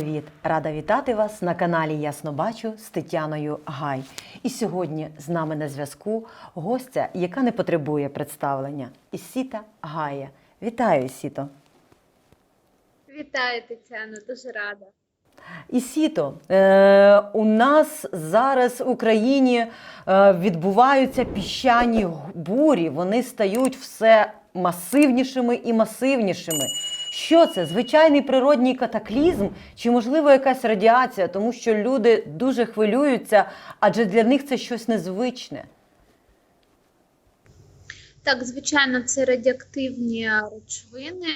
привіт! Рада вітати вас на каналі Ясно Бачу з Тетяною Гай. І сьогодні з нами на зв'язку гостя, яка не потребує представлення. Ісіта Гая. Вітаю, Ісіто! Вітаю, Тетяно, дуже рада. Ісіто, е, у нас зараз в Україні е, відбуваються піщані бурі. Вони стають все масивнішими і масивнішими. Що це? Звичайний природній катаклізм чи, можливо, якась радіація, тому що люди дуже хвилюються, адже для них це щось незвичне. Так, звичайно, це радіоактивні речовини,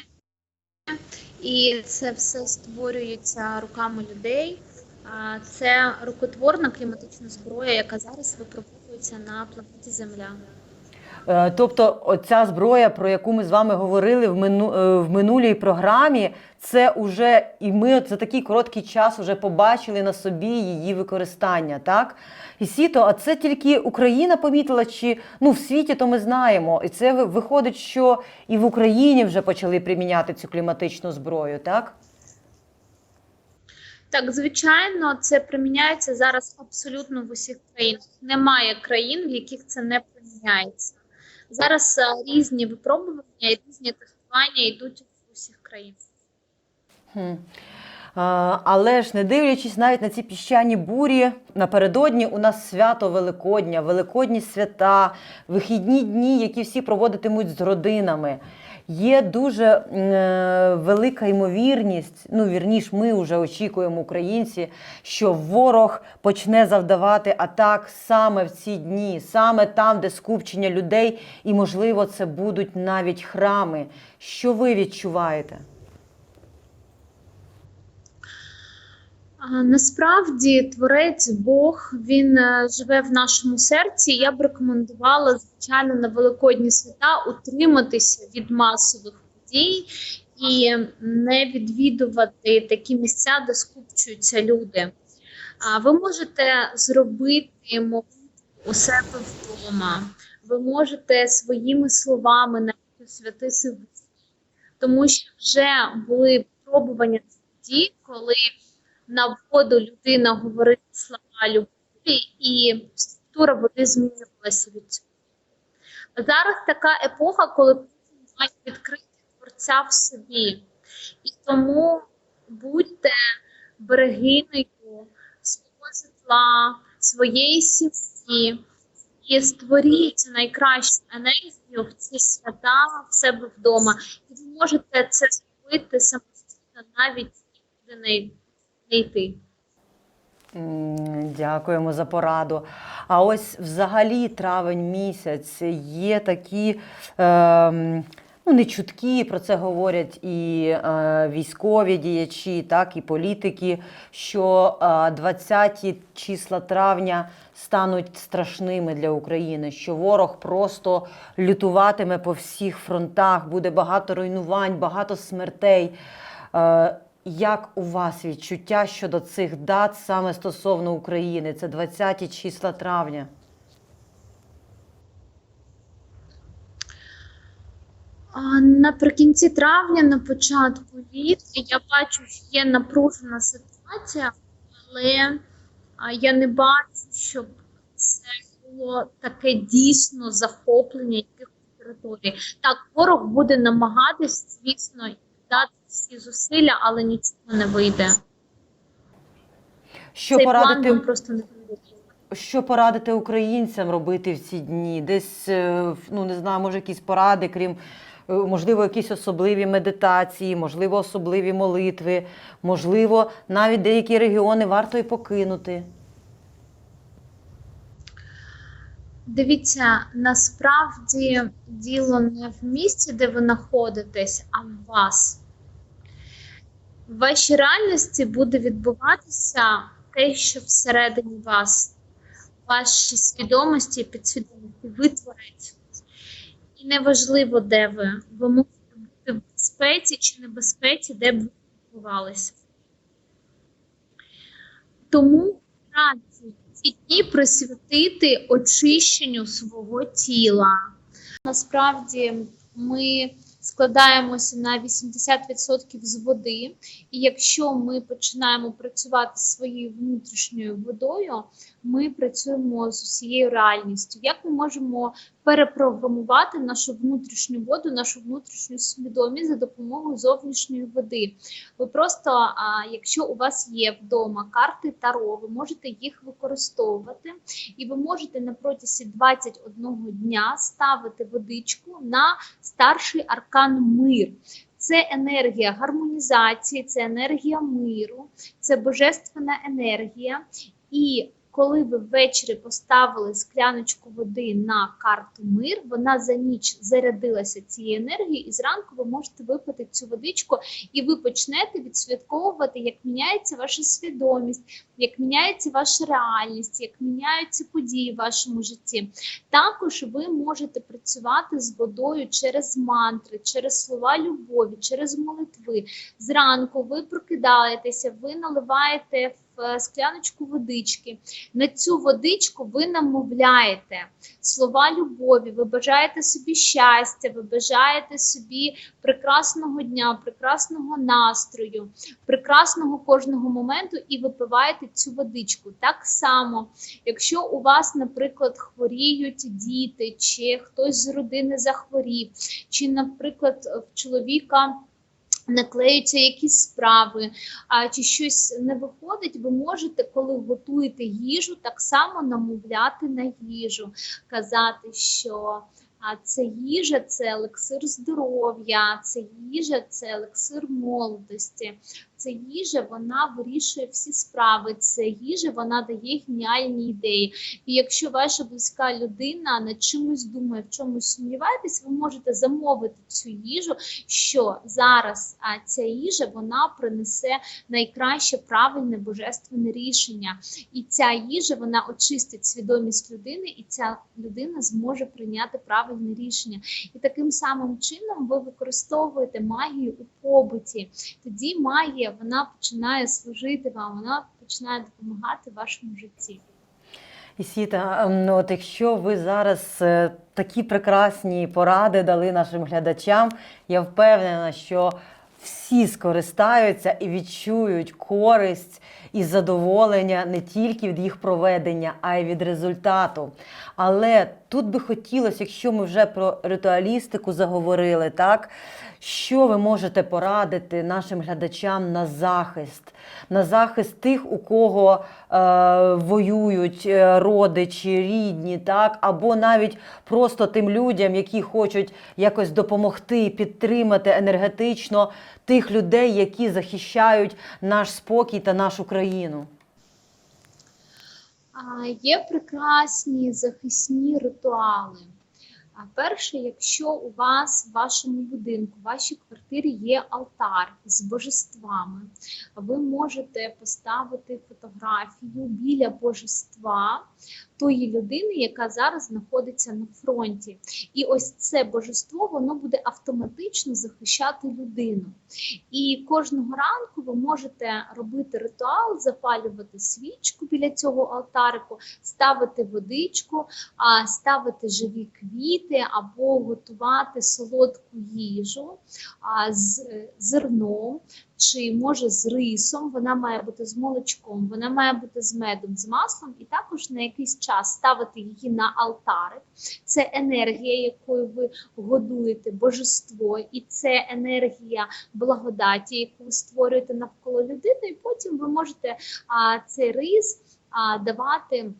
і це все створюється руками людей. Це рукотворна кліматична зброя, яка зараз випробовується на планеті Земля. Е, Тобто, оця зброя, про яку ми з вами говорили в мину е, в минулій програмі, це уже і ми за такий короткий час вже побачили на собі її використання, так? І сіто, а це тільки Україна помітила, чи ну в світі то ми знаємо. І це виходить, що і в Україні вже почали приміняти цю кліматичну зброю, так? Так, звичайно, це приміняється зараз абсолютно в усіх країнах. Немає країн, в яких це не приміняється. Зараз різні випробування і різні тестування йдуть в усіх країнах. Хм. Але ж не дивлячись навіть на ці піщані бурі, напередодні у нас свято Великодня, Великодні свята, вихідні дні, які всі проводитимуть з родинами. Є дуже е, велика ймовірність, ну вірніш, ми вже очікуємо, українці, що ворог почне завдавати атак саме в ці дні, саме там, де скупчення людей, і, можливо, це будуть навіть храми. Що ви відчуваєте? Насправді творець Бог він е, живе в нашому серці. Я б рекомендувала звичайно на великодні свята утриматися від масових подій і не відвідувати такі місця, де скупчуються люди. А ви можете зробити молитву у себе вдома. Ви можете своїми словами навіть вуст. тому що вже були випробування тоді, коли на воду людина говорила слова любові, і структура води змінювалася від цього. Зараз така епоха, коли має відкрити творця в собі. І тому будьте берегиною свого житла, своєї сім'ї і створіть найкращу енергію в ці свята в себе вдома. І ви можете це зробити самостійно, навіть нікуди не не йти. Дякуємо за пораду. А ось взагалі травень місяць є такі. Е, Ну, не чутки про це говорять і е, військові діячі, так і політики, що е, 20-ті числа травня стануть страшними для України, що ворог просто лютуватиме по всіх фронтах, буде багато руйнувань, багато смертей. Е, як у вас відчуття щодо цих дат саме стосовно України? Це 20-ті числа травня. Наприкінці травня, на початку літа, я бачу, що є напружена ситуація, але я не бачу, щоб це було таке дійсно захоплення якихось територій. Так, ворог буде намагатись, звісно, дати всі зусилля, але нічого не вийде. Що Цей план порадити, вам просто не що порадити українцям робити в ці дні? Десь, е, ну не знаю, може якісь поради, крім е, можливо, якісь особливі медитації, можливо, особливі молитви, можливо, навіть деякі регіони варто і покинути. Дивіться, насправді діло не в місці, де ви знаходитесь, а в вас. В вашій реальності буде відбуватися те, що всередині вас, в вашій свідомості і підсвідомості витворить. І неважливо, де ви. Ви можете бути в безпеці чи небезпеці, де б ви відбувалися. Тому раджу ці дні присвятити очищенню свого тіла. Насправді ми складаємося на 80% з води. І якщо ми починаємо працювати своєю внутрішньою водою, ми працюємо з усією реальністю. Як ми можемо перепрограмувати нашу внутрішню воду, нашу внутрішню свідомість за допомогою зовнішньої води? Ви просто, якщо у вас є вдома карти Таро, ви можете їх використовувати, і ви можете на протязі 21 дня ставити водичку на старший аркан мир. Це енергія гармонізації, це енергія миру, це божественна енергія. І коли ви ввечері поставили скляночку води на карту мир, вона за ніч зарядилася цією енергією, і зранку ви можете випити цю водичку, і ви почнете відслідковувати, як міняється ваша свідомість, як міняється ваша реальність, як міняються події в вашому житті. Також ви можете працювати з водою через мантри, через слова любові, через молитви. Зранку ви прокидаєтеся, ви наливаєте скляночку водички. На цю водичку ви намовляєте слова любові, ви бажаєте собі щастя, ви бажаєте собі прекрасного дня, прекрасного настрою, прекрасного кожного моменту і випиваєте цю водичку. Так само, якщо у вас, наприклад, хворіють діти, чи хтось з родини захворів, чи, наприклад, в чоловіка наклеються якісь справи, а чи щось не виходить, ви можете, коли готуєте їжу, так само намовляти на їжу, казати, що а це їжа, це елексир здоров'я, це їжа, це елексир молодості. Це їжа, вона вирішує всі справи. Це їжа, вона дає геніальні ідеї. І якщо ваша близька людина над чимось думає, в чомусь сумніваєтесь, ви можете замовити цю їжу, що зараз а, ця їжа вона принесе найкраще правильне божественне рішення. І ця їжа вона очистить свідомість людини, і ця людина зможе прийняти правильне рішення. І таким самим чином ви використовуєте магію у побуті. Тоді магія вона починає служити вам, вона починає допомагати вашому житті. Ісіта, ем, ну, от якщо ви зараз е, такі прекрасні поради дали нашим глядачам, я впевнена, що всі скористаються і відчують користь і задоволення не тільки від їх проведення, а й від результату. Але тут би хотілося, якщо ми вже про ритуалістику заговорили, так що ви можете порадити нашим глядачам на захист, на захист тих, у кого е, воюють е, родичі, рідні, так, або навіть просто тим людям, які хочуть якось допомогти, підтримати енергетично тих людей, які захищають наш спокій та нашу країну. А, Є прекрасні захисні ритуали. Перше, якщо у вас в вашому будинку, в вашій квартирі є алтар з божествами, ви можете поставити фотографію біля божества тої людини, яка зараз знаходиться на фронті. І ось це божество воно буде автоматично захищати людину. І кожного ранку ви можете робити ритуал, запалювати свічку біля цього алтарику, ставити водичку, ставити живі квіти або готувати солодку їжу з е, зерном. Чи може з рисом, вона має бути з молочком, вона має бути з медом, з маслом, і також на якийсь час ставити її на алтарик. Це енергія, якою ви годуєте божество, і це енергія благодаті, яку ви створюєте навколо людини. І потім ви можете а, цей рис а, давати.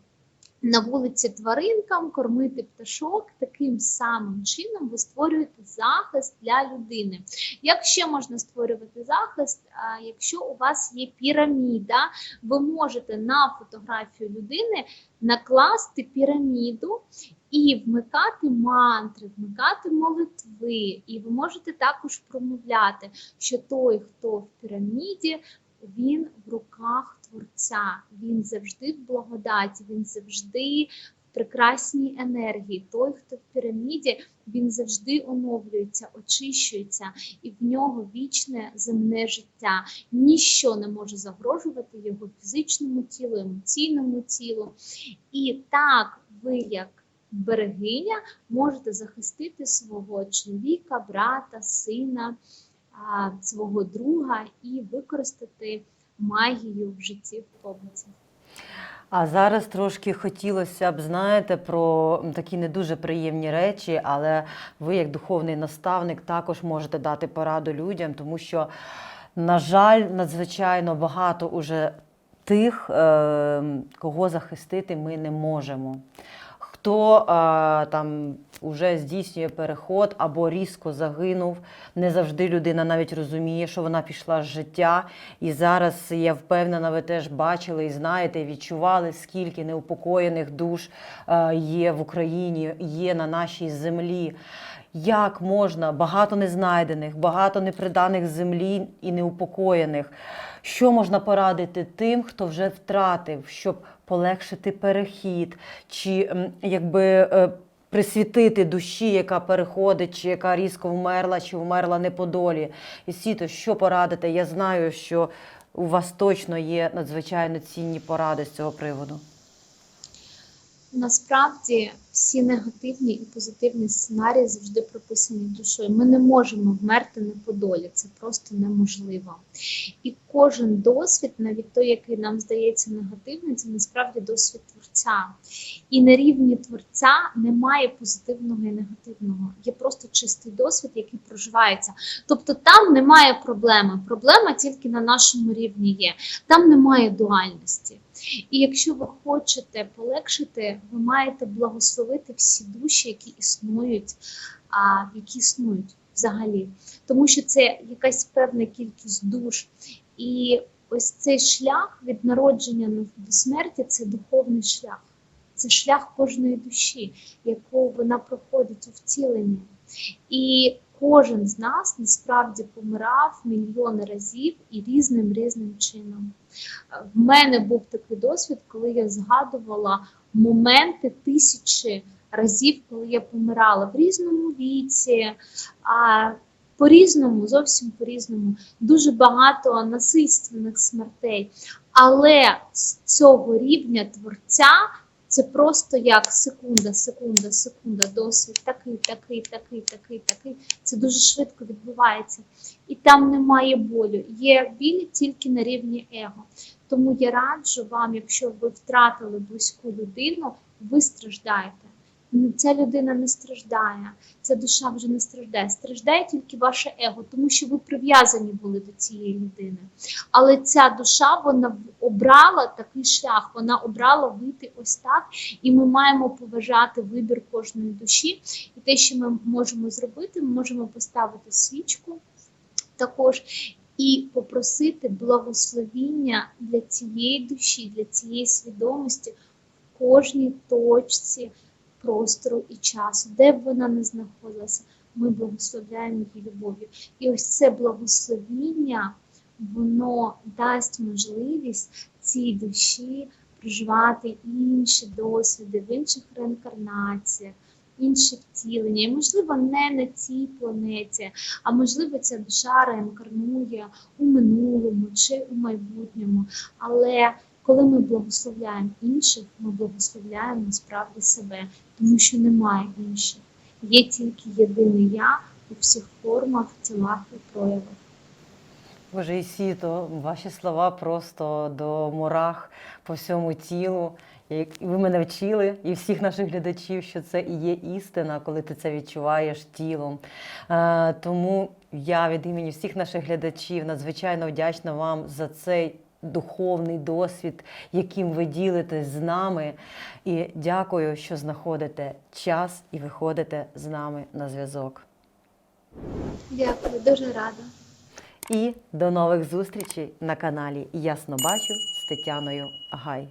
На вулиці тваринкам кормити пташок таким самим чином ви створюєте захист для людини. Як ще можна створювати захист? Якщо у вас є піраміда, ви можете на фотографію людини накласти піраміду і вмикати мантри, вмикати молитви. І ви можете також промовляти, що той, хто в піраміді, він в руках Творця, він завжди в благодаті, він завжди в прекрасній енергії. Той, хто в піраміді, він завжди оновлюється, очищується, і в нього вічне земне життя. Ніщо не може загрожувати його фізичному тілу, емоційному тілу. І так ви, як берегиня можете захистити свого чоловіка, брата, сина, свого друга і використати магію в житті в побуті. А зараз трошки хотілося б, знаєте, про такі не дуже приємні речі, але ви, як духовний наставник, також можете дати пораду людям, тому що, на жаль, надзвичайно багато уже тих, е, кого захистити ми не можемо. Хто е, там вже здійснює переход або різко загинув, не завжди людина навіть розуміє, що вона пішла з життя. І зараз я впевнена, ви теж бачили і знаєте, відчували, скільки неупокоєних душ є в Україні, є на нашій землі. Як можна багато незнайдених, багато неприданих землі і неупокоєних. Що можна порадити тим, хто вже втратив, щоб полегшити перехід, чи якби е, присвітити душі, яка переходить, чи яка різко вмерла, чи вмерла не по долі. І сіто, що порадити? Я знаю, що у вас точно є надзвичайно цінні поради з цього приводу. Насправді всі негативні і позитивні сценарії завжди прописані душою. Ми не можемо вмерти не по долі, це просто неможливо. І кожен досвід, навіть той, який нам здається негативним, це насправді досвід творця. І на рівні творця немає позитивного і негативного. Є просто чистий досвід, який проживається. Тобто там немає проблеми. Проблема тільки на нашому рівні є. Там немає дуальності. І якщо ви хочете полегшити, ви маєте благословити всі душі, які існують, а які існують взагалі, тому що це якась певна кількість душ. І ось цей шлях від народження до смерті це духовний шлях. Це шлях кожної душі, яку вона проходить у втіленні. І кожен з нас насправді помирав мільйони разів і різним різним чином. В мене був такий досвід, коли я згадувала моменти тисячі разів, коли я помирала в різному віці, а по-різному, зовсім по-різному, дуже багато насильственних смертей. Але з цього рівня творця це просто як секунда, секунда, секунда, досвід, такий, такий, такий, такий, такий. Це дуже швидко відбувається. І там немає болю. Є біль тільки на рівні его. Тому я раджу вам, якщо ви втратили близьку людину, ви страждаєте. Ну, Ця людина не страждає, ця душа вже не страждає. Страждає тільки ваше его, тому що ви прив'язані були до цієї людини. Але ця душа вона обрала такий шлях, вона обрала вийти ось так, і ми маємо поважати вибір кожної душі. І те, що ми можемо зробити, ми можемо поставити свічку також і попросити благословіння для цієї душі, для цієї свідомості в кожній точці простору і часу, де б вона не знаходилася, ми благословляємо її любов'ю. І ось це благословіння, воно дасть можливість цій душі проживати інші досвіди в інших реінкарнаціях. Інші втілення, і можливо не на цій планеті, а можливо, ця душа реінкарнує у минулому чи у майбутньому. Але коли ми благословляємо інших, ми благословляємо насправді себе, тому що немає інших. Є тільки єдине я у всіх формах, тілах і проявах. Боже Ісіто, ваші слова просто до мурах по всьому тілу. І Ви мене вчили і всіх наших глядачів, що це і є істина, коли ти це відчуваєш тілом. Е, Тому я від імені всіх наших глядачів надзвичайно вдячна вам за цей духовний досвід, яким ви ділитесь з нами. І дякую, що знаходите час і виходите з нами на зв'язок. Дякую, дуже рада. І до нових зустрічей на каналі Ясно Бачу з Тетяною Гай.